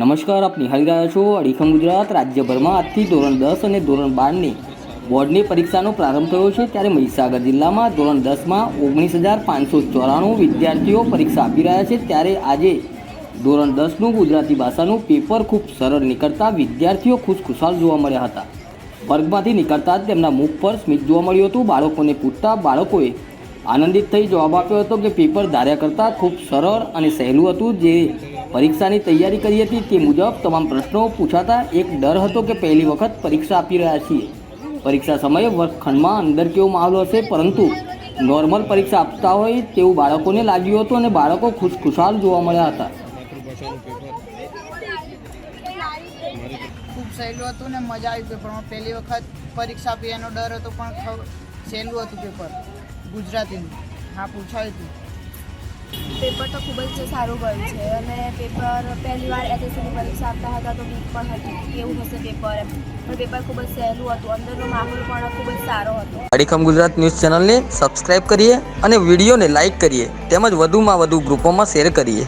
નમસ્કાર, આપ નિહાળી રહ્યા છો અડીખમ ગુજરાત. રાજ્યભરમાં આજથી ધોરણ દસ અને ધોરણ બારની બોર્ડની પરીક્ષાનો પ્રારંભ થયો છે. ત્યારે મહીસાગર જિલ્લામાં ધોરણ દસમાં ઓગણીસ હજાર પાંચસો ચોરાણું વિદ્યાર્થીઓ પરીક્ષા આપી રહ્યા છે. ત્યારે આજે ધોરણ દસનું ગુજરાતી ભાષાનું પેપર ખૂબ સરળ નીકળતા વિદ્યાર્થીઓ ખુશખુશાલ જોવા મળ્યા હતા. વર્ગમાંથી નીકળતા જ તેમના મુખ પર સ્મિત જોવા મળ્યું હતું. બાળકોને પૂછતા બાળકોએ આનંદિત થઈ જવાબ આપ્યો હતો કે પેપર ધાર્યા કરતાં ખૂબ સરળ અને સહેલું હતું, જે પરીક્ષાની તૈયારી કરી હતી તે મુજબ તમામ પ્રશ્નો પૂછાતા એક ડર હતો કે પહેલી વખત પરીક્ષા આપી રહ્યા છીએ. પરીક્ષા સમયે વર્ગખંડમાં અંદર કેવો માહોલ હશે, પરંતુ નોર્મલ પરીક્ષા આપતા હોય તેવું બાળકોને લાગ્યું હતું અને બાળકો ખુશખુશાલ જોવા મળ્યા હતા. ખૂબ સહેલું હતું ને મજા આવી પેપરમાં પહેલી વખત પરીક્ષા આપી એનો ડર હતો, પણ સહેલું હતું પેપર ગુજરાતીનું. હા, પૂછાયું હતું પેપર તો ખૂબ જ સારું ગયું છે અને પેપર પહેલી વાર એસએસસીની પરીક્ષા આપતા હતા તો બીક પણ હતી કેવું હશે પેપર એમ. પેપર ખૂબ જ સહેલું હતું. અંદરનો માહોલ પણ ખૂબ જ સારો હતો. અડીખમ ગુજરાત ન્યૂઝ ચેનલને સબસ્ક્રાઇબ કરીએ અને વિડીયોને લાઇક કરીએ. તેમજ વધુમાં વધુ ગ્રુપોમાં શેર કરીએ.